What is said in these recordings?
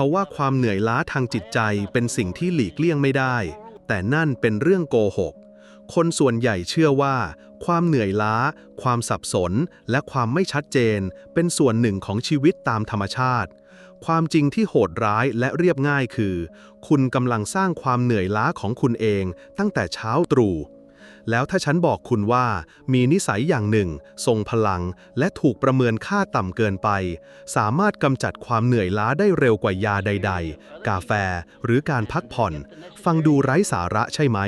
เขาว่าความเหนื่อยล้าทางจิตใจเป็นสิ่งที่หลีกเลี่ยงไม่ได้ แต่นั่นเป็นเรื่องโกหก คนส่วนใหญ่เชื่อว่า ความเหนื่อยล้า ความสับสน และความไม่ชัดเจน เป็นส่วนหนึ่งของชีวิตตามธรรมชาติ ความจริงที่โหดร้ายและเรียบง่ายคือ คุณกำลังสร้างความเหนื่อยล้าของคุณเองตั้งแต่เช้าตรู่ แล้วถ้าฉันบอกคุณว่า มีนิสัยอย่างหนึ่ง ทรงพลัง และถูกประเมินค่าต่ำเกินไป สามารถกำจัดความเหนื่อยล้าได้เร็วกว่ายาใด ๆ กาแฟ หรือการพักผ่อน ฟังดูไร้สาระใช่ไหม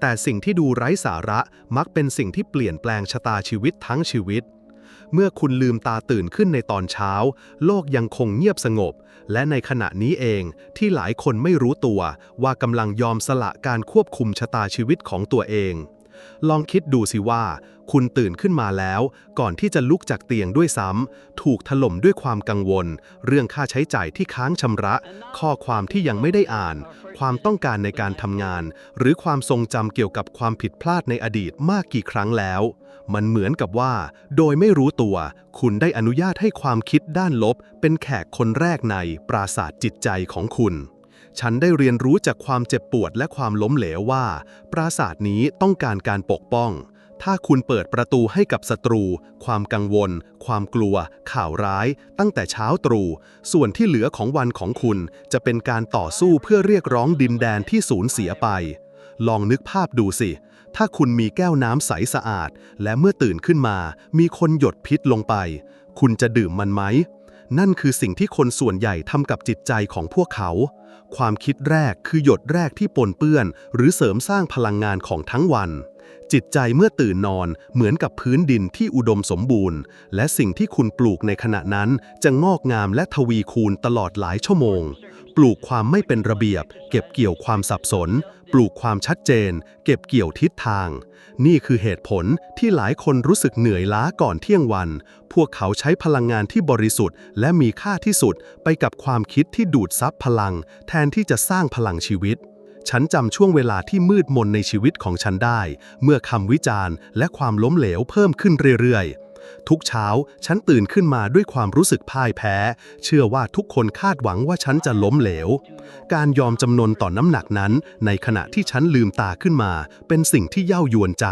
แต่สิ่งที่ดูไร้สาระมักเป็นสิ่งที่เปลี่ยนแปลงชะตาชีวิตทั้งชีวิต เมื่อคุณลืมตาตื่นขึ้นในตอนเช้า โลกยังคงเงียบสงบ และในขณะนี้เองที่หลายคนไม่รู้ตัวว่ากำลังยอมสละการควบคุมชะตาชีวิตของตัวเอง ลองคิดดูสิว่า คุณตื่นขึ้นมาแล้ว ก่อนที่จะลุกจากเตียงด้วยซ้ำ ถูกถล่มด้วยความกังวล เรื่องค่าใช้จ่ายที่ค้างชำระ ข้อความที่ยังไม่ได้อ่าน ความต้องการในการทำงาน หรือความทรงจำเกี่ยวกับความผิดพลาดในอดีตมากกี่ครั้งแล้ว มันเหมือนกับว่า โดยไม่รู้ตัว คุณได้อนุญาตให้ความคิดด้านลบ เป็นแขกคนแรกในปราสาทจิตใจของคุณ ฉันได้เรียนรู้จากความเจ็บปวดและความล้มเหลวว่า ปราสาทนี้ต้องการการปกป้อง ถ้าคุณเปิดประตูให้กับศัตรู ความกังวล ความกลัว ข่าวร้าย ตั้งแต่เช้าตรู่ ส่วนที่เหลือของวันของคุณ จะเป็นการต่อสู้เพื่อเรียกร้องดินแดนที่สูญเสียไป ลองนึกภาพดูสิ ถ้าคุณมีแก้วน้ำใสสะอาด และเมื่อตื่นขึ้นมา มีคนหยดพิษลงไป คุณจะดื่มมันไหม นั่นคือสิ่งที่คนส่วนใหญ่ทำกับจิตใจของพวกเขา ความคิดแรกคือหยดแรกที่ปนเปื้อน หรือเสริมสร้างพลังงานของทั้งวัน จิตใจเมื่อตื่นนอนเหมือนกับพื้นดินที่อุดมสมบูรณ์ และสิ่งที่คุณปลูกในขณะนั้นจะงอกงามและทวีคูณตลอดหลายชั่วโมง ปลูกความไม่เป็นระเบียบ เก็บเกี่ยวความสับสน ปลูกความชัดเจน เก็บเกี่ยวทิศทาง นี่คือเหตุผลที่หลายคนรู้สึกเหนื่อยล้าก่อนเที่ยงวัน พวกเขาใช้พลังงานที่บริสุทธิ์ และมีค่าที่สุดไปกับความคิดที่ดูดซับพลัง แทนที่จะสร้างพลังชีวิต ฉันจำช่วงเวลาที่มืดมนในชีวิตของฉันได้ เมื่อคำวิจารณ์ และความล้มเหลวเพิ่มขึ้นเรื่อยๆ ทุกเช้าฉันตื่นขึ้นมาด้วยความรู้สึกพ่ายแพ้ เชื่อว่าทุกคนคาดหวังว่าฉันจะล้มเหลว การยอมจำนนต่อน้ำหนักนั้น ในขณะที่ฉันลืมตาขึ้นมา เป็นสิ่งที่เย้ายวนใจ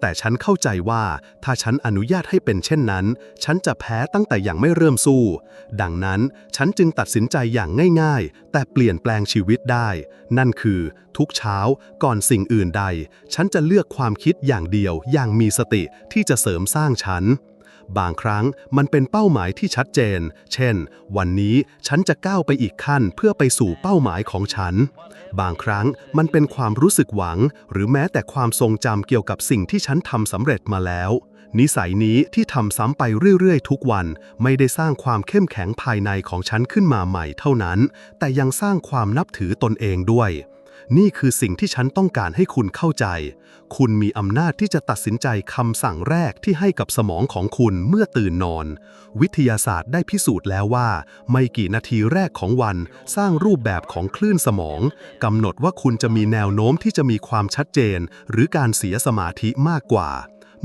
แต่ฉันเข้าใจว่าถ้าฉันอนุญาตให้เป็นเช่นนั้น ฉันจะแพ้ตั้งแต่ยังไม่เริ่มสู้ ดังนั้นฉันจึงตัดสินใจอย่างง่าย ๆ แต่เปลี่ยนแปลงชีวิตได้ นั่นคือ ทุกเช้า ก่อนสิ่งอื่นใด ฉันจะเลือกความคิดอย่างเดียวอย่างมีสติที่จะเสริมสร้างฉัน บางครั้งมันเป็นเป้าหมายที่ชัดเจน เช่น วันนี้ฉันจะก้าวไปอีกขั้นเพื่อไปสู่เป้าหมายของฉัน บางครั้งมันเป็นความรู้สึกหวัง หรือแม้แต่ความทรงจำเกี่ยวกับสิ่งที่ฉันทำสำเร็จมาแล้วนิสัยนี้ที่ทำซ้ำไปเรื่อยๆ ทุกวัน ไม่ได้สร้างความเข้มแข็งภายในของฉันขึ้นมาใหม่เท่านั้น แต่ยังสร้างความนับถือตนเองด้วย นี่คือสิ่งที่ฉันต้องการให้คุณเข้าใจ คุณมีอำนาจที่จะตัดสินใจคำสั่งแรกที่ให้กับสมองของคุณเมื่อตื่นนอน วิทยาศาสตร์ได้พิสูจน์แล้วว่า ไม่กี่นาทีแรกของวันสร้างรูปแบบของคลื่นสมองกำหนดว่าคุณจะมีแนวโน้มที่จะมีความชัดเจน หรือการเสียสมาธิมากกว่า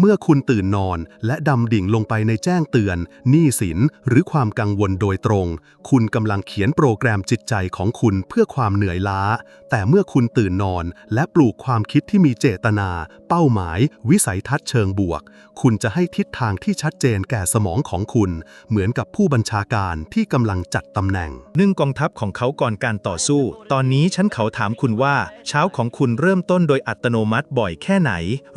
เมื่อคุณตื่นนอนและดำดิ่งลงไปในแจ้งเตือน หนี้สิน หรือความกังวลโดยตรง คุณกำลังเขียนโปรแกรมจิตใจของคุณเพื่อความเหนื่อยล้า แต่เมื่อคุณตื่นนอนและปลูกความคิดที่มีเจตนา เป้าหมาย วิสัยทัศน์เชิงบวก คุณจะให้ทิศทางที่ชัดเจนแก่สมองของคุณ เหมือนกับผู้บัญชาการที่กำลังจัดตำแหน่งหนึ่งกองทัพของเขาก่อนการต่อสู้ ตอนนี้ฉันเขาถามคุณว่า เช้าของคุณเริ่มต้นโดยอัตโนมัติบ่อยแค่ไหน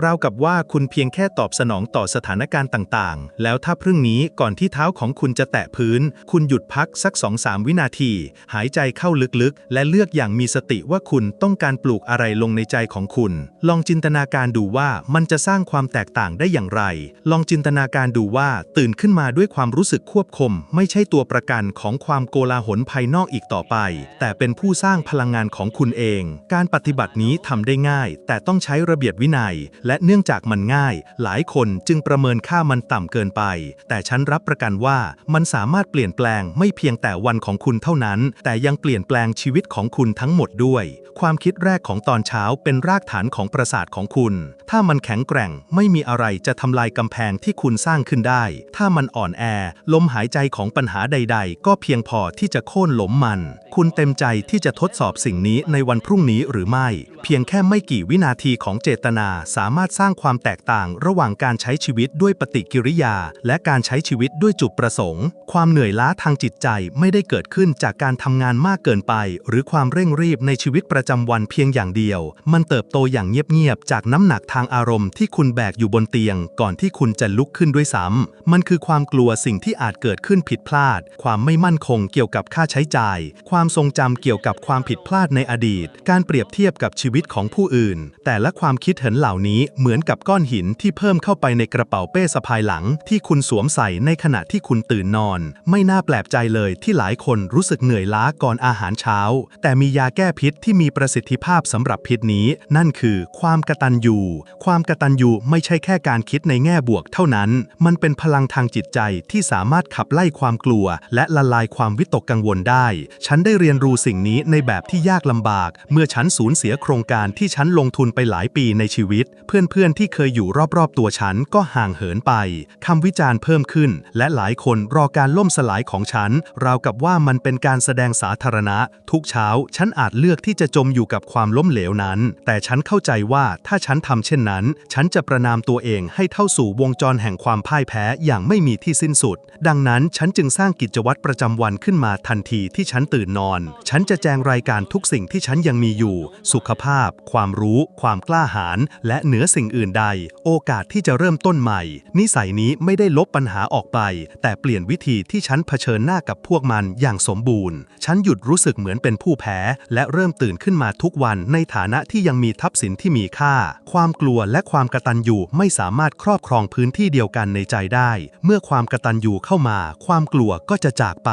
ราวกับว่าคุณเพียงแค่ตอบสนองต่อสถานการณ์ต่างๆ แล้วถ้าพรุ่งนี้ก่อนที่เท้าของคุณจะแตะพื้น คุณหยุดพักสัก 2-3 วินาที หายใจเข้าลึกๆ และเลือกอย่างมีสติว่าคุณต้องการปลูกอะไรลงในใจของคุณ ลองจินตนาการดูว่ามันจะสร้างความแตกต่างได้อย่างไร ลองจินตนาการดูว่าตื่นขึ้นมาด้วยความรู้สึกควบคุม ไม่ใช่ตัวประกันของความโกลาหลภายนอกอีกต่อไป แต่เป็นผู้สร้างพลังงานของคุณเอง การปฏิบัตินี้ทำได้ง่าย แต่ต้องใช้ระเบียบวินัย และเนื่องจากมันง่ายหลายคนจึงประเมินค่ามันต่ำเกินไป แต่ฉันรับประกันว่ามันสามารถเปลี่ยนแปลงไม่เพียงแต่วันของคุณเท่านั้น แต่ยังเปลี่ยนแปลงชีวิตของคุณทั้งหมดด้วย ความคิดแรกของตอนเช้าเป็นรากฐานของประสาทของคุณ ถ้ามันแข็งแกร่งไม่มีอะไรจะทำลายกำแพงที่คุณสร้างขึ้นได้ ถ้ามันอ่อนแอ ลมหายใจของปัญหาใด ๆ ก็เพียงพอที่จะโค่นหลมมัน คุณเต็มใจที่จะทดสอบสิ่งนี้ในวันพรุ่งนี้หรือไม่ เพียงแค่ไม่กี่วินาทีของเจตนาสามารถสร้างความแตกต่างระหว่างการใช้ชีวิตด้วยปฏิกิริยา และการใช้ชีวิตด้วยจุดประสงค์ ความเหนื่อยล้าทางจิตใจไม่ได้เกิดขึ้นจากการทำงานมากเกินไป หรือความเร่งรีบในชีวิตประจำวันเพียงอย่างเดียว มันเติบโตอย่างเงียบๆจากน้ำหนักทางอารมณ์ที่คุณแบกอยู่บนเตียง ก่อนที่คุณจะลุกขึ้นด้วยซ้ำมันคือความกลัวสิ่งที่อาจเกิดขึ้นผิดพลาด ความไม่มั่นคงเกี่ยวกับค่าใช้จ่าย ความทรงจำเกี่ยวกับความผิดพลาดในอดีต การเปรียบเทียบกับชีวิตของผู้อื่น แต่ละความคิดเห็นเหล่านี้เหมือนกับก้อนหินที่เพิ่มเข้าไปในกระเป๋าเป้สะพายหลังที่คุณสวมใส่ในขณะที่คุณตื่นนอน ไม่น่าแปลกใจเลยที่หลายคนรู้สึกเหนื่อยล้าก่อนอาหารเช้า แต่มียาแก้พิษที่มีประสิทธิภาพสำหรับพิษนี้ นั่นคือความกระตัญญูความกระตัญญูไม่ใช่แค่การคิดในแง่บวกเท่านั้น มันเป็นพลังทางจิตใจที่สามารถขับไล่ความกลัว และละลายความวิตกกังวลได้ ฉันได้เรียนรู้สิ่งนี้ในแบบที่ยากลำบาก เมื่อฉันสูญเสียโครงการที่ฉันลงทุนไปหลายปีในชีวิต เพื่อนๆที่เคยอยู่รอบๆตัวฉันก็ห่างเหินไป คำวิจารณ์เพิ่มขึ้น และหลายคนรอการล่มสลายของฉัน ราวกับว่ามันเป็นการแสดงสาธารณะ ทุกเช้า ฉันอาจเลือกที่จะจมอยู่กับความล้มเหลวนั้น แต่ฉันเข้าใจว่าถ้าฉันทำเช่นนั้น ฉันจะประนามตัวเองให้เข้าสู่วงจรแห่งความพ่ายแพ้อย่างไม่มีที่สิ้นสุด ดังนั้นฉันจึงสร้างกิจวัตรประจำวันขึ้นมาทันทีที่ฉันตื่นนอน ฉันจะแจงรายการทุกสิ่งที่ฉันยังมีอยู่ สุขภาพ ความรู้ ความกล้าหาญและเหนือสิ่งอื่นใด โอกาสที่จะเริ่มต้นใหม่ นิสัยนี้ไม่ได้ลบปัญหาออกไป แต่เปลี่ยนวิธีที่ฉันเผชิญหน้ากับพวกมันอย่างสมบูรณ์ ฉันหยุดรู้สึกเหมือนเป็นผู้แพ้ และเริ่มตื่นขึ้นมาทุกวันในฐานะที่ยังมีทรัพย์สินที่มีค่า ความกลัวและความกระตัญญูไม่สามารถครอบครองพื้นที่เดียวกันในใจได้ เมื่อความกระตัญญูเข้ามา ความกลัวก็จะจากไป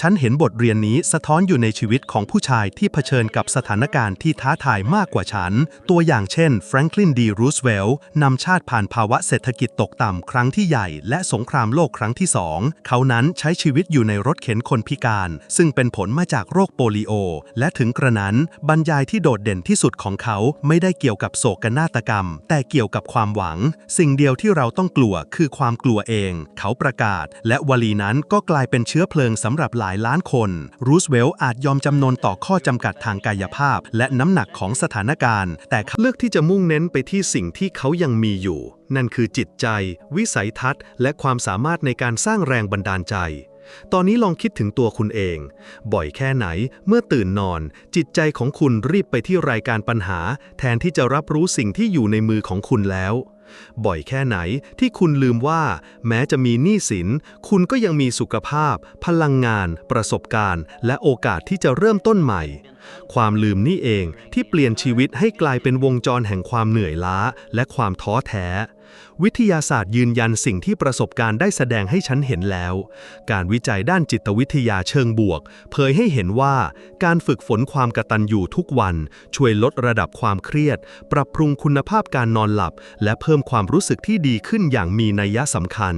ฉันเห็นบทเรียนนี้สะท้อนอยู่ในชีวิตของผู้ชายที่เผชิญกับสถานการณ์ที่ท้าทายมากกว่าฉัน ตัวอย่างเช่นแฟรงคลินดีรูสเวลล์นำชาติผ่านภาวะเศรษฐกิจตกต่ำครั้งที่ใหญ่ และสงครามโลกครั้งที่สองเขานั้นใช้ชีวิตอยู่ในรถเข็นคนพิการ ซึ่งเป็นผลมาจากโรคโปลิโอ และถึงกระนั้นบรรยายที่โดดเด่นที่สุดของเขาไม่ได้เกี่ยวกับโศกนาฏกรรม แต่เกี่ยวกับความหวัง สิ่งเดียวที่เราต้องกลัวคือความกลัวเอง เขาประกาศ และวลีนั้นก็กลายเป็นเชื้อเพลิงสำหรับหลายล้านคน รูสเวลล์อาจยอมจำนนต่อข้อจำกัดทางกายภาพ และน้ำหนักของสถานการณ์ แต่เขาเลือกที่จะมุ่งเน้นไปที่สิ่งที่เขายังมีอยู่นั่นคือจิตใจ วิสัยทัศน์ และความสามารถในการสร้างแรงบันดาลใจ ตอนนี้ลองคิดถึงตัวคุณเอง บ่อยแค่ไหนเมื่อตื่นนอน จิตใจของคุณรีบไปที่รายการปัญหา แทนที่จะรับรู้สิ่งที่อยู่ในมือของคุณแล้ว บ่อยแค่ไหนที่คุณลืมว่า แม้จะมีหนี้สิน คุณก็ยังมีสุขภาพ พลังงาน ประสบการณ์ และโอกาสที่จะเริ่มต้นใหม่ ความลืมนี่เองที่เปลี่ยนชีวิตให้กลายเป็นวงจรแห่งความเหนื่อยล้า และความท้อแท้ วิทยาศาสตร์ยืนยันสิ่งที่ประสบการณ์ได้แสดงให้ฉันเห็นแล้ว การวิจัยด้านจิตวิทยาเชิงบวก เผยให้เห็นว่า การฝึกฝนความกระตัญญูทุกวัน ช่วยลดระดับความเครียด ปรับปรุงคุณภาพการนอนหลับ และเพิ่มความรู้สึกที่ดีขึ้นอย่างมีนัยสำคัญ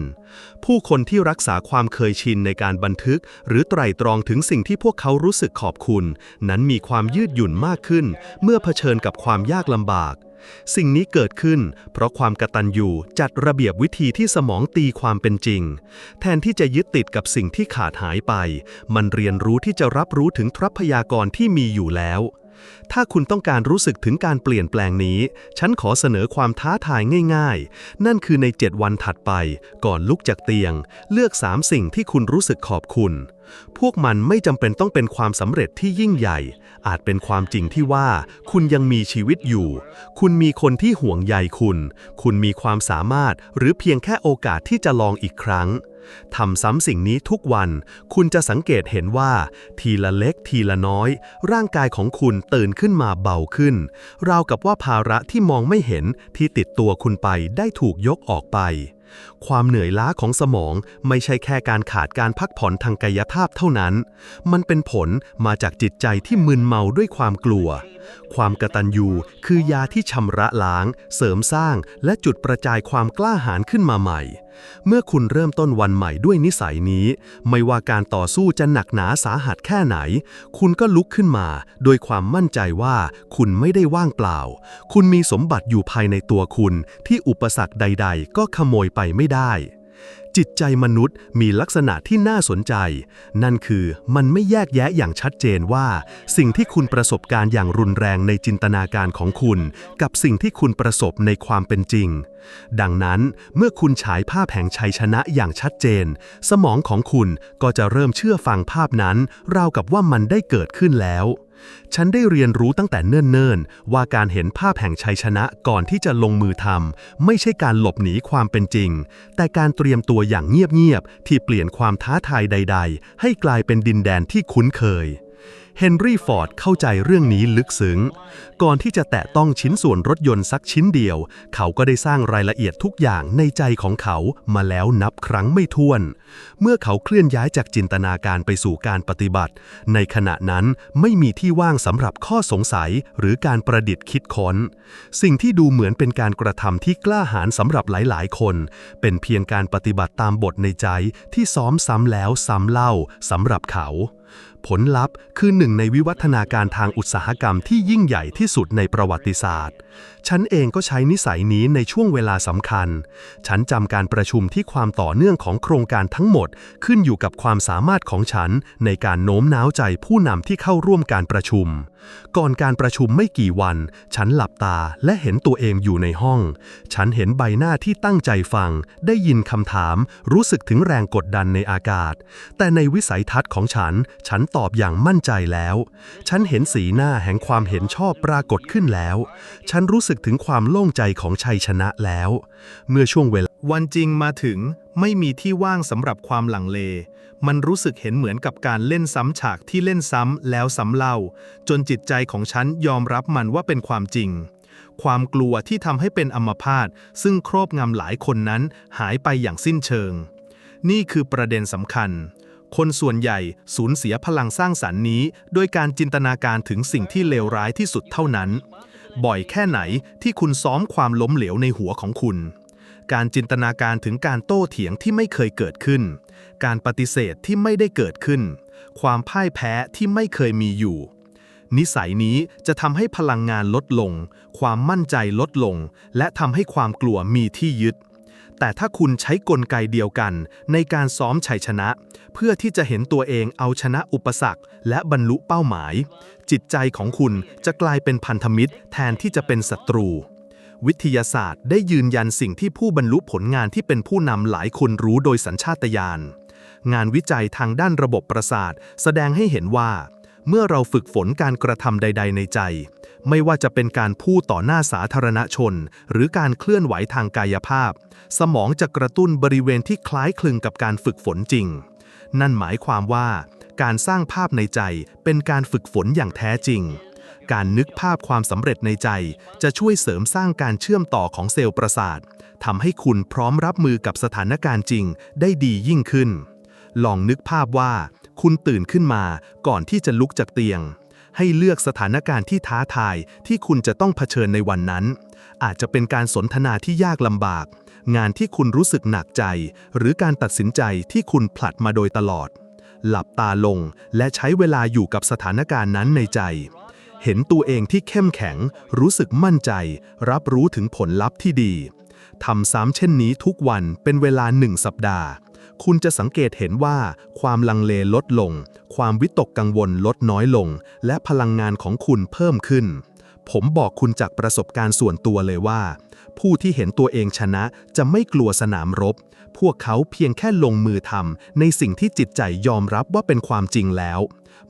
ผู้คนที่รักษาความเคยชินในการบันทึก หรือไตร่ตรองถึงสิ่งที่พวกเขารู้สึกขอบคุณ นั้นมีความยืดหยุ่นมากขึ้น เมื่อเผชิญกับความยากลำบาก สิ่งนี้เกิดขึ้น เพราะความกระตันยูจัดระเบียบวิธีที่สมองตีความเป็นจริง แทนที่จะยึดติดกับสิ่งที่ขาดหายไป มันเรียนรู้ที่จะรับรู้ถึงทรัพยากรที่มีอยู่แล้ว ถ้าคุณต้องการรู้สึกถึงการเปลี่ยนแปลงนี้ ฉันขอเสนอความท้าทายง่าย ๆ นั่นคือใน 7 วันถัดไป ก่อนลุกจากเตียง เลือก 3 สิ่งที่คุณรู้สึกขอบคุณ พวกมันไม่จำเป็นต้องเป็นความสำเร็จที่ยิ่งใหญ่ อาจเป็นความจริงที่ว่า คุณยังมีชีวิตอยู่ คุณมีคนที่ห่วงใยคุณ คุณมีความสามารถหรือเพียงแค่โอกาสที่จะลองอีกครั้ง ทำซ้ำสิ่งนี้ทุกวัน คุณจะสังเกตเห็นว่า ทีละเล็กทีละน้อย ร่างกายของคุณตื่นขึ้นมาเบาขึ้น ราวกับว่าภาระที่มองไม่เห็นที่ติดตัวคุณไปได้ถูกยกออกไปความเหนื่อยล้าของสมองไม่ใช่แค่การขาดการพักผ่อนทางกายภาพเท่านั้น มันเป็นผลมาจากจิตใจที่มึนเมาด้วยความกลัว ความกระตัญญูคือยาที่ชำระล้าง เสริมสร้าง และจุดประจายความกล้าหาญขึ้นมาใหม่ เมื่อคุณเริ่มต้นวันใหม่ด้วยนิสัยนี้ ไม่ว่าการต่อสู้จะหนักหนาสาหัสแค่ไหน คุณก็ลุกขึ้นมา โดยความมั่นใจว่า คุณไม่ได้ว่างเปล่า คุณมีสมบัติอยู่ภายในตัวคุณ ที่อุปสรรคใด ๆ ก็ขโมยไปไม่ได้ได้ จิตใจมนุษย์มีลักษณะที่น่าสนใจ นั่นคือมันไม่แยกแยะอย่างชัดเจนว่า สิ่งที่คุณประสบการณ์อย่างรุนแรงในจินตนาการของคุณ กับสิ่งที่คุณประสบในความเป็นจริง ดังนั้นเมื่อคุณฉายภาพแห่งชัยชนะอย่างชัดเจน สมองของคุณก็จะเริ่มเชื่อฟังภาพนั้น ราวกับว่ามันได้เกิดขึ้นแล้ว ฉันได้เรียนรู้ตั้งแต่เนิ่นๆ ว่าการเห็นภาพแห่งชัยชนะก่อนที่จะลงมือทำไม่ใช่การหลบหนีความเป็นจริง แต่การเตรียมตัวอย่างเงียบๆ ที่เปลี่ยนความท้าทายใด ๆ ให้กลายเป็นดินแดนที่คุ้นเคย เฮนรี่ฟอร์ดเข้าใจเรื่องนี้ลึกซึ้ง ก่อนที่จะแตะต้องชิ้นส่วนรถยนต์สักชิ้นเดียว เขาก็ได้สร้างรายละเอียดทุกอย่างในใจของเขามาแล้วนับครั้งไม่ถ้วน เมื่อเขาเคลื่อนย้ายจากจินตนาการไปสู่การปฏิบัติ ในขณะนั้นไม่มีที่ว่างสำหรับข้อสงสัยหรือการประดิษฐ์คิดค้น สิ่งที่ดูเหมือนเป็นการกระทำที่กล้าหาญสำหรับหลายๆ คน เป็นเพียงการปฏิบัติตามบทในใจที่ซ้อมซ้ำแล้วซ้ำเล่าสำหรับเขา ผลลัพธ์คือหนึ่งในวิวัฒนาการทางอุตสาหกรรมที่ยิ่งใหญ่ที่สุดในประวัติศาสตร์ ฉันเองก็ใช้นิสัยนี้ในช่วงเวลาสำคัญ ฉันจำการประชุมที่ความต่อเนื่องของโครงการทั้งหมด ขึ้นอยู่กับความสามารถของฉันในการโน้มน้าวใจผู้นำที่เข้าร่วมการประชุม ก่อนการประชุมไม่กี่วัน ฉันหลับตาและเห็นตัวเองอยู่ในห้อง ฉันเห็นใบหน้าที่ตั้งใจฟัง ได้ยินคำถาม รู้สึกถึงแรงกดดันในอากาศ แต่ในวิสัยทัศน์ของฉัน ฉันตอบอย่างมั่นใจแล้ว ฉันเห็นสีหน้าแห่งความเห็นชอบปรากฏขึ้นแล้ว ฉันรู้สึกถึงความโล่งใจของชัยชนะแล้ว เมื่อช่วงเวลาวันจริงมาถึงไม่มีที่ว่างสำหรับความหลังเล มันรู้สึกเห็นเหมือนกับการเล่นซ้ำฉากที่เล่นซ้ำแล้วซ้ำเล่า จนจิตใจของฉันยอมรับมันว่าเป็นความจริง ความกลัวที่ทำให้เป็นอัมพาตซึ่งครอบงำหลายคนนั้นหายไปอย่างสิ้นเชิง นี่คือประเด็นสำคัญ คนส่วนใหญ่สูญเสียพลังสร้างสรรค์นี้ โดยการจินตนาการถึงสิ่งที่เลวร้ายที่สุดเท่านั้น บ่อยแค่ไหนที่คุณซ้อมความล้มเหลวในหัวของคุณ การจินตนาการถึงการโต้เถียงที่ไม่เคยเกิดขึ้น การปฏิเสธที่ไม่ได้เกิดขึ้น ความพ่ายแพ้ที่ไม่เคยมีอยู่ นิสัยนี้จะทำให้พลังงานลดลง ความมั่นใจลดลง และทำให้ความกลัวมีที่ยึด แต่ถ้าคุณใช้กลไกเดียวกัน ในการซ้อมชัยชนะ เพื่อที่จะเห็นตัวเองเอาชนะอุปสรรค และบรรลุเป้าหมาย จิตใจของคุณจะกลายเป็นพันธมิตรแทนที่จะเป็นศัตรู วิทยาศาสตร์ได้ยืนยันสิ่งที่ผู้บรรลุผลงานที่เป็นผู้นำหลายคนรู้โดยสัญชาตญาณ งานวิจัยทางด้านระบบประสาท แสดงให้เห็นว่า เมื่อเราฝึกฝนการกระทำใด ๆ ในใจ ไม่ว่าจะเป็นการพูดต่อหน้าสาธารณชน หรือการเคลื่อนไหวทางกายภาพ สมองจะกระตุ้นบริเวณที่คล้ายคลึงกับการฝึกฝนจริง นั่นหมายความว่า การสร้างภาพในใจเป็นการฝึกฝนอย่างแท้จริง การนึกภาพความสำเร็จในใจ จะช่วยเสริมสร้างการเชื่อมต่อของเซลล์ประสาททำให้คุณพร้อมรับมือกับสถานการณ์จริงได้ดียิ่งขึ้น ลองนึกภาพว่า คุณตื่นขึ้นมาก่อนที่จะลุกจากเตียง ให้เลือกสถานการณ์ที่ท้าทายที่คุณจะต้องเผชิญในวันนั้น อาจจะเป็นการสนทนาที่ยากลำบาก งานที่คุณรู้สึกหนักใจ หรือการตัดสินใจที่คุณผลัดมาโดยตลอด หลับตาลงและใช้เวลาอยู่กับสถานการณ์นั้นในใจ เห็นตัวเองที่เข้มแข็ง รู้สึกมั่นใจ รับรู้ถึงผลลัพธ์ที่ดีทำซ้ำเช่นนี้ทุกวันเป็นเวลาหนึ่งสัปดาห์ คุณจะสังเกตเห็นว่า ความลังเลลดลง ความวิตกกังวลลดน้อยลง และพลังงานของคุณเพิ่มขึ้น ผมบอกคุณจากประสบการณ์ส่วนตัวเลยว่า ผู้ที่เห็นตัวเองชนะจะไม่กลัวสนามรบ พวกเขาเพียงแค่ลงมือทำในสิ่งที่จิตใจยอมรับว่าเป็นความจริงแล้ว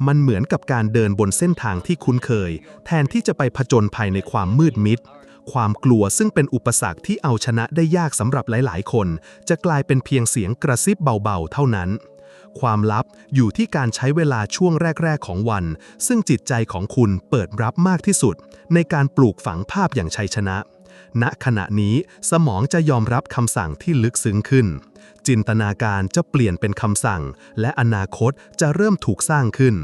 มันเหมือนกับการเดินบนเส้นทางที่คุ้นเคย แทนที่จะไปผจญภัยในความมืดมิด ความกลัวซึ่งเป็นอุปสรรคที่เอาชนะได้ยากสำหรับหลาย ๆ คน จะกลายเป็นเพียงเสียงกระซิบเบา ๆ เท่านั้นความลับอยู่ที่การใช้เวลาช่วงแรก ๆ ของวัน ซึ่งจิตใจของคุณเปิดรับมากที่สุด ในการปลูกฝังภาพอย่างชัยชนะ ณขณะนี้สมองจะยอมรับคำสั่งที่ลึกซึ้งขึ้น จินตนาการจะเปลี่ยนเป็นคำสั่ง และอนาคตจะเริ่มถูกสร้างขึ้น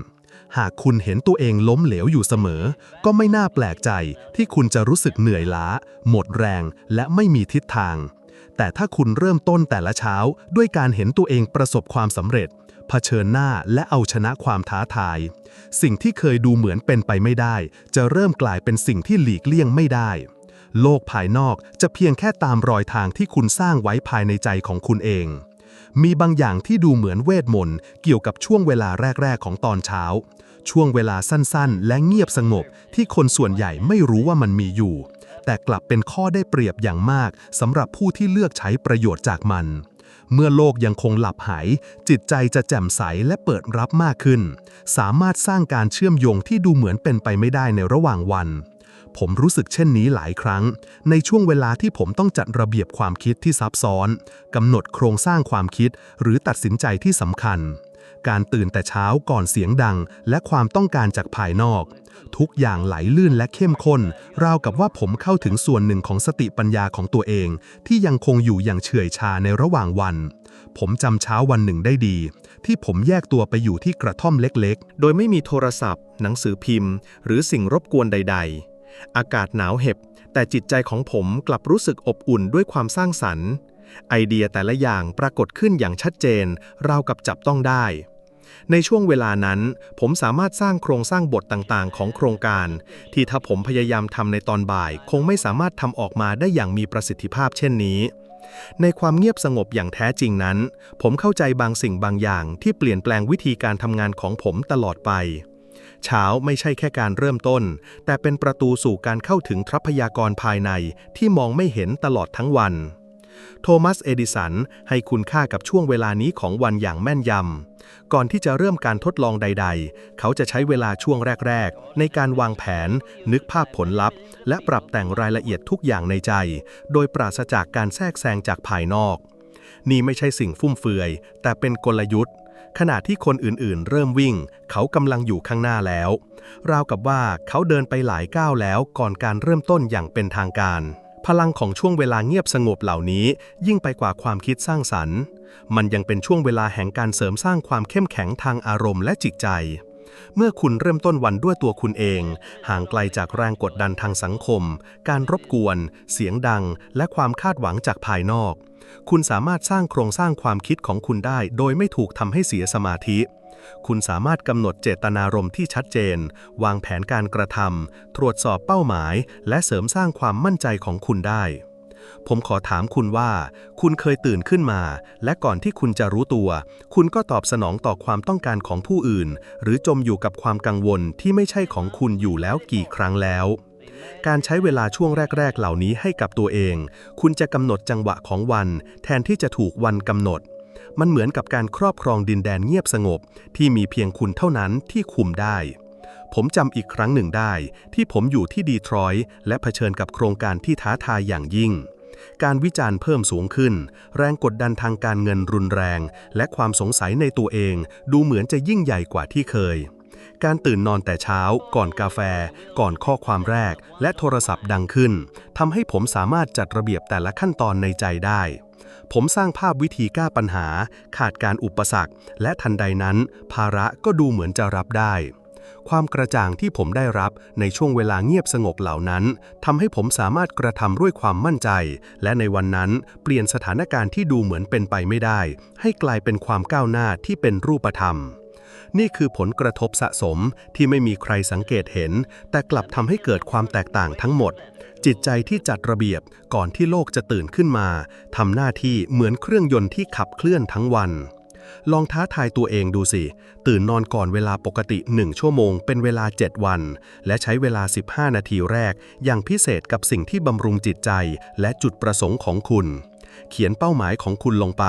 หากคุณเห็นตัวเองล้มเหลวอยู่เสมอ ก็ไม่น่าแปลกใจที่คุณจะรู้สึกเหนื่อยล้า หมดแรง และไม่มีทิศทาง แต่ถ้าคุณเริ่มต้นแต่ละเช้า ด้วยการเห็นตัวเองประสบความสำเร็จเผชิญหน้าและเอาชนะความท้าทาย สิ่งที่เคยดูเหมือนเป็นไปไม่ได้ จะเริ่มกลายเป็นสิ่งที่หลีกเลี่ยงไม่ได้ โลกภายนอกจะเพียงแค่ตามรอยทางที่คุณสร้างไว้ภายในใจของคุณเอง มีบางอย่างที่ดูเหมือนเวทมนต์เกี่ยวกับช่วงเวลาแรก ๆ ของตอนเช้า ช่วงเวลาสั้นๆ และเงียบสงบที่คนส่วนใหญ่ไม่รู้ว่ามันมีอยู่ แต่กลับเป็นข้อได้เปรียบอย่างมากสำหรับผู้ที่เลือกใช้ประโยชน์จากมัน เมื่อโลกยังคงหลับหาย จิตใจจะแจ่มใสและเปิดรับมากขึ้น สามารถสร้างการเชื่อมโยงที่ดูเหมือนเป็นไปไม่ได้ในระหว่างวัน ผมรู้สึกเช่นนี้หลายครั้ง ในช่วงเวลาที่ผมต้องจัดระเบียบความคิดที่ซับซ้อนกำหนดโครงสร้างความคิด หรือตัดสินใจที่สำคัญ การตื่นแต่เช้าก่อนเสียงดัง และความต้องการจากภายนอก ทุกอย่างไหลลื่นและเข้มข้น ราวกับว่าผมเข้าถึงส่วนหนึ่งของสติปัญญาของตัวเอง ที่ยังคงอยู่อย่างเฉื่อยชาในระหว่างวัน ผมจำเช้าวันหนึ่งได้ดีที่ผมแยกตัวไปอยู่ที่กระท่อมเล็กโดยไม่มีโทรศัพท์ หนังสือพิมพ์ หรือสิ่งรบกวนใด ๆ อากาศหนาวเห็บ แต่จิตใจของผมกลับรู้สึกอบอุ่นด้วยความสร้างสรรค์ ไอเดียแต่ละอย่างปรากฏขึ้นอย่างชัดเจน ราวกับจับต้องได้ ในช่วงเวลานั้น ผมสามารถสร้างโครงสร้างบทต่างๆ ของโครงการ ที่ถ้าผมพยายามทำในตอนบ่าย คงไม่สามารถทำออกมาได้อย่างมีประสิทธิภาพเช่นนี้ในความเงียบสงบอย่างแท้จริงนั้น ผมเข้าใจบางสิ่งบางอย่างที่เปลี่ยนแปลงวิธีการทำงานของผมตลอดไป เช้าไม่ใช่แค่การเริ่มต้น แต่เป็นประตูสู่การเข้าถึงทรัพยากรภายในที่มองไม่เห็นตลอดทั้งวัน โทมัส เอดิสัน ให้คุณค่ากับช่วงเวลานี้ของวันอย่างแม่นยำ ก่อนที่จะเริ่มการทดลองใด ๆ เขาจะใช้เวลาช่วงแรก ๆ ในการวางแผน นึกภาพผลลัพธ์ และปรับแต่งรายละเอียดทุกอย่างในใจ โดยปราศจากการแทรกแซงจากภายนอก นี่ไม่ใช่สิ่งฟุ่มเฟือย แต่เป็นกลยุทธ์ ขณะที่คนอื่นๆ เริ่มวิ่ง เขากำลังอยู่ข้างหน้าแล้ว ราวกับว่าเขาเดินไปหลายก้าวแล้วก่อนการเริ่มต้นอย่างเป็นทางการ พลังของช่วงเวลาเงียบสงบเหล่านี้ ยิ่งไปกว่าความคิดสร้างสรรค์ มันยังเป็นช่วงเวลาแห่งการเสริมสร้างความเข้มแข็งทางอารมณ์และจิตใจเมื่อคุณเริ่มต้นวันด้วยตัวคุณเอง ห่างไกลจากแรงกดดันทางสังคม การรบกวน เสียงดัง และความคาดหวังจากภายนอก คุณสามารถสร้างโครงสร้างความคิดของคุณได้ โดยไม่ถูกทำให้เสียสมาธิ คุณสามารถกำหนดเจตนารมณ์ที่ชัดเจน วางแผนการกระทำตรวจสอบเป้าหมาย และเสริมสร้างความมั่นใจของคุณได้ ผมขอถามคุณว่า คุณเคยตื่นขึ้นมา และก่อนที่คุณจะรู้ตัว คุณก็ตอบสนองต่อความต้องการของผู้อื่น หรือจมอยู่กับความกังวลที่ไม่ใช่ของคุณอยู่แล้วกี่ครั้งแล้ว การใช้เวลาช่วงแรก ๆ เหล่านี้ให้กับตัวเอง คุณจะกำหนดจังหวะของวัน แทนที่จะถูกวันกำหนด มันเหมือนกับการครอบครองดินแดนเงียบสงบ ที่มีเพียงคุณเท่านั้นที่คุมได้ ผมจำอีกครั้งหนึ่งได้ ที่ผมอยู่ที่ดีทรอยต์และเผชิญกับโครงการที่ท้าทายอย่างยิ่งการวิจารณ์เพิ่มสูงขึ้น แรงกดดันทางการเงินรุนแรง และความสงสัยในตัวเอง ดูเหมือนจะยิ่งใหญ่กว่าที่เคย การตื่นนอนแต่เช้า ก่อนกาแฟ ก่อนข้อความแรก และโทรศัพท์ดังขึ้นทำให้ผมสามารถจัดระเบียบแต่ละขั้นตอนในใจได้ ผมสร้างภาพวิธีแก้ปัญหา ขาดการอุปสรรค และทันใดนั้น ภาระก็ดูเหมือนจะรับได้ ความกระจ่างที่ผมได้รับในช่วงเวลาเงียบสงบเหล่านั้นทำให้ผมสามารถกระทำด้วยความมั่นใจ และในวันนั้นเปลี่ยนสถานการณ์ที่ดูเหมือนเป็นไปไม่ได้ ให้กลายเป็นความก้าวหน้าที่เป็นรูปธรรม นี่คือผลกระทบสะสมที่ไม่มีใครสังเกตเห็น แต่กลับทำให้เกิดความแตกต่างทั้งหมด จิตใจที่จัดระเบียบก่อนที่โลกจะตื่นขึ้นมาทำหน้าที่เหมือนเครื่องยนต์ที่ขับเคลื่อนทั้งวัน ลองท้าทายตัวเองดูสิ ตื่นนอนก่อนเวลาปกติ 1 ชั่วโมง เป็นเวลา 7 วัน และใช้เวลา 15 นาทีแรก อย่างพิเศษกับสิ่งที่บำรุงจิตใจ และจุดประสงค์ของคุณ เขียนเป้าหมายของคุณลงไป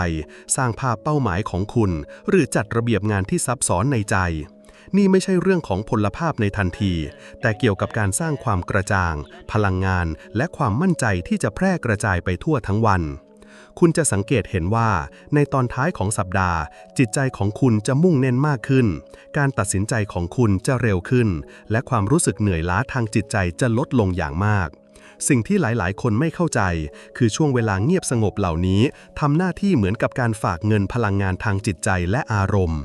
สร้างภาพเป้าหมายของคุณ หรือจัดระเบียบงานที่ซับซ้อนในใจ นี่ไม่ใช่เรื่องของพลภาพในทันที แต่เกี่ยวกับการสร้างความกระจ่าง พลังงาน และความมั่นใจที่จะแพร่กระจายไปทั่วทั้งวันคุณจะสังเกตเห็นว่า ในตอนท้ายของสัปดาห์ จิตใจของคุณจะมุ่งเน้นมากขึ้น การตัดสินใจของคุณจะเร็วขึ้น และความรู้สึกเหนื่อยล้าทางจิตใจจะลดลงอย่างมาก สิ่งที่หลายๆ คนไม่เข้าใจ คือช่วงเวลาเงียบสงบเหล่านี้ทำหน้าที่เหมือนกับการฝากเงินพลังงานทางจิตใจและอารมณ์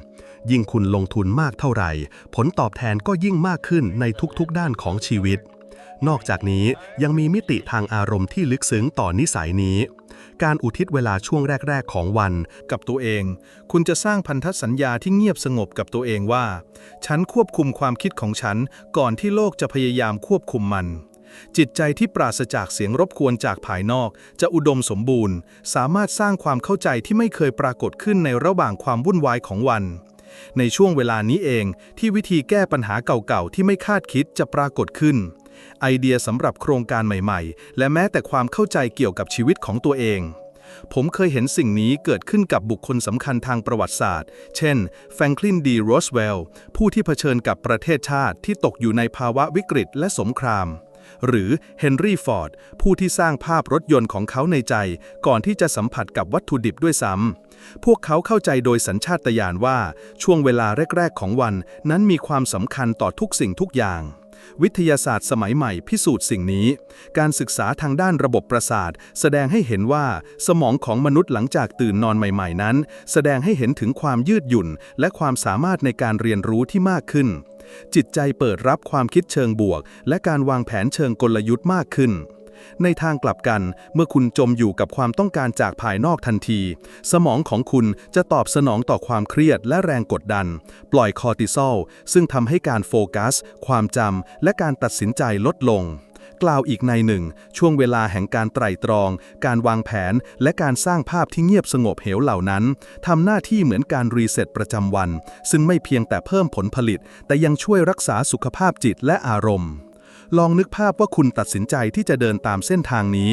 ยิ่งคุณลงทุนมากเท่าไหร่ ผลตอบแทนก็ยิ่งมากขึ้นในทุกๆ ด้านของชีวิต นอกจากนี้ยังมีมิติทางอารมณ์ที่ลึกซึ้งต่อนิสัยนี้ การอุทิศเวลาช่วงแรก ๆ ของวัน กับตัวเอง คุณจะสร้างพันธสัญญาที่เงียบสงบกับตัวเองว่า ฉันควบคุมความคิดของฉันก่อนที่โลกจะพยายามควบคุมมัน จิตใจที่ปราศจากเสียงรบกวนจากภายนอก จะอุดมสมบูรณ์ สามารถสร้างความเข้าใจที่ไม่เคยปรากฏขึ้นในระหว่างความวุ่นวายของวัน ในช่วงเวลานี้เองที่วิธีแก้ปัญหาเก่าๆที่ไม่คาดคิดจะปรากฏขึ้น ไอเดียสำหรับโครงการใหม่ๆ และแม้แต่ความเข้าใจเกี่ยวกับชีวิตของตัวเองผมเคยเห็นสิ่งนี้เกิดขึ้นกับบุคคลสำคัญทางประวัติศาสตร์ เช่น แฟรงคลิน ดี โรสเวลล์ ผู้ที่เผชิญกับประเทศชาติที่ตกอยู่ในภาวะวิกฤตและสงคราม หรือเฮนรี่ฟอร์ดผู้ที่สร้างภาพรถยนต์ของเขาในใจ ก่อนที่จะสัมผัสกับวัตถุดิบด้วยซ้ำพวกเขาเข้าใจโดยสัญชาตญาณว่าช่วงเวลาแรก ๆ ของวัน นั้นมีความสำคัญต่อทุกสิ่งทุกอย่างวิทยาศาสตร์สมัยใหม่พิสูจน์สิ่งนี้ การศึกษาทางด้านระบบประสาท แสดงให้เห็นว่าสมองของมนุษย์หลังจากตื่นนอนใหม่ ๆ นั้น แสดงให้เห็นถึงความยืดหยุ่น และความสามารถในการเรียนรู้ที่มากขึ้น จิตใจเปิดรับความคิดเชิงบวก และการวางแผนเชิงกลยุทธ์มากขึ้น ในทางกลับกัน เมื่อคุณจมอยู่กับความต้องการจากภายนอกทันที สมองของคุณจะตอบสนองต่อความเครียดและแรงกดดัน ปล่อยคอร์ติซอลซึ่งทำให้การโฟกัส ความจำและการตัดสินใจลดลง กล่าวอีกในหนึ่ง ช่วงเวลาแห่งการไตร่ตรอง การวางแผน และการสร้างภาพที่เงียบสงบเหวเหล่านั้นทำหน้าที่เหมือนการรีเซ็ตประจำวัน ซึ่งไม่เพียงแต่เพิ่มผลผลิต แต่ยังช่วยรักษาสุขภาพจิตและอารมณ์ลองนึกภาพว่าคุณตัดสินใจที่จะเดินตามเส้นทางนี้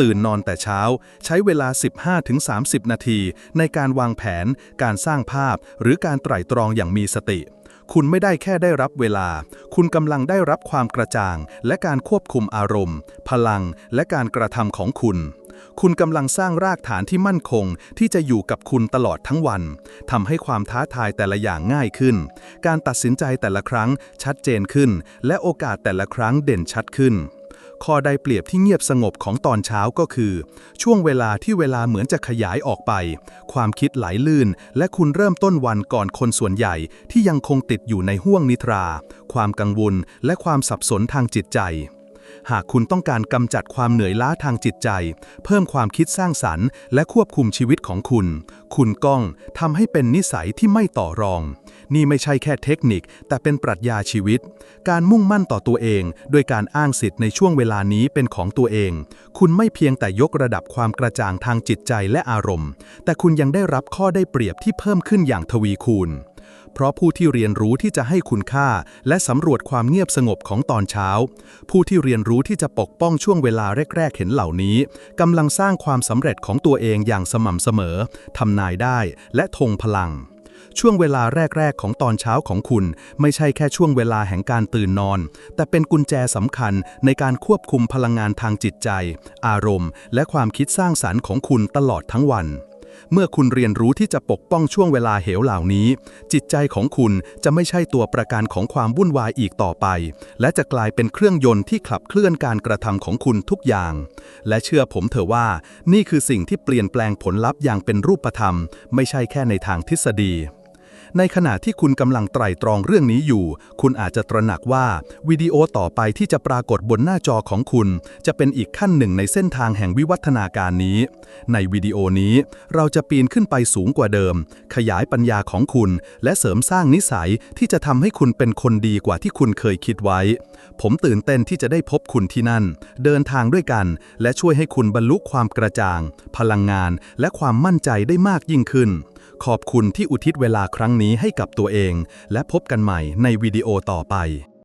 ตื่นนอนแต่เช้า ใช้เวลา 15-30 นาที ในการวางแผน การสร้างภาพ หรือการไตร่ตรองอย่างมีสติ คุณไม่ได้แค่ได้รับเวลา คุณกำลังได้รับความกระจ่าง และการควบคุมอารมณ์ พลัง และการกระทำของคุณคุณกำลังสร้างรากฐานที่มั่นคง ที่จะอยู่กับคุณตลอดทั้งวันทำให้ความท้าทายแต่ละอย่างง่ายขึ้น การตัดสินใจแต่ละครั้งชัดเจนขึ้น และโอกาสแต่ละครั้งเด่นชัดขึ้น ข้อได้เปรียบที่เงียบสงบของตอนเช้าก็คือ ช่วงเวลาที่เวลาเหมือนจะขยายออกไป ความคิดไหลลื่น และคุณเริ่มต้นวันก่อนคนส่วนใหญ่ที่ยังคงติดอยู่ในห้วงนิทรา ความกังวล และความสับสนทางจิตใจ หากคุณต้องการกำจัดความเหนื่อยล้าทางจิตใจ เพิ่มความคิดสร้างสรรค์ และควบคุมชีวิตของคุณ คุณก้องทำให้เป็นนิสัยที่ไม่ต่อรอง นี่ไม่ใช่แค่เทคนิค แต่เป็นปรัชญาชีวิต การมุ่งมั่นต่อตัวเอง โดยการอ้างสิทธิ์ในช่วงเวลานี้เป็นของตัวเอง คุณไม่เพียงแต่ยกระดับความกระจ่างทางจิตใจและอารมณ์ แต่คุณยังได้รับข้อได้เปรียบที่เพิ่มขึ้นอย่างทวีคูณเพราะผู้ที่เรียนรู้ที่จะให้คุณค่า และสำรวจความเงียบสงบของตอนเช้า ผู้ที่เรียนรู้ที่จะปกป้องช่วงเวลาแรก ๆ เห็นเหล่านี้กำลังสร้างความสำเร็จของตัวเองอย่างสม่ำเสมอทำนายได้และทงพลัง ช่วงเวลาแรก ๆ ของตอนเช้าของคุณ ไม่ใช่แค่ช่วงเวลาแห่งการตื่นนอน แต่เป็นกุญแจสำคัญในการควบคุมพลังงานทางจิตใจ อารมณ์ และความคิดสร้างสรรค์ของคุณตลอดทั้งวัน เมื่อคุณเรียนรู้ที่จะปกป้องช่วงเวลาเหวเหล่านี้ จิตใจของคุณจะไม่ใช่ตัวประกันของความวุ่นวายอีกต่อไป และจะกลายเป็นเครื่องยนต์ที่ขับเคลื่อนการกระทำของคุณทุกอย่าง และเชื่อผมเถอะว่า นี่คือสิ่งที่เปลี่ยนแปลงผลลัพธ์อย่างเป็นรูปธรรม ไม่ใช่แค่ในทางทฤษฎี ในขณะที่คุณกำลังไตร่ตรองเรื่องนี้อยู่ คุณอาจจะตระหนักว่าวิดีโอต่อไปที่จะปรากฏบนหน้าจอของคุณ จะเป็นอีกขั้นหนึ่งในเส้นทางแห่งวิวัฒนาการนี้ ในวิดีโอนี้เราจะปีนขึ้นไปสูงกว่าเดิม ขยายปัญญาของคุณ และเสริมสร้างนิสัยที่จะทำให้คุณเป็นคนดีกว่าที่คุณเคยคิดไว้ ผมตื่นเต้นที่จะได้พบคุณที่นั่น เดินทางด้วยกัน และช่วยให้คุณบรรลุความกระจ่าง พลังงาน และความมั่นใจได้มากยิ่งขึ้น ขอบคุณที่อุทิศเวลาครั้งนี้ให้กับตัวเอง และพบกันใหม่ในวิดีโอต่อไป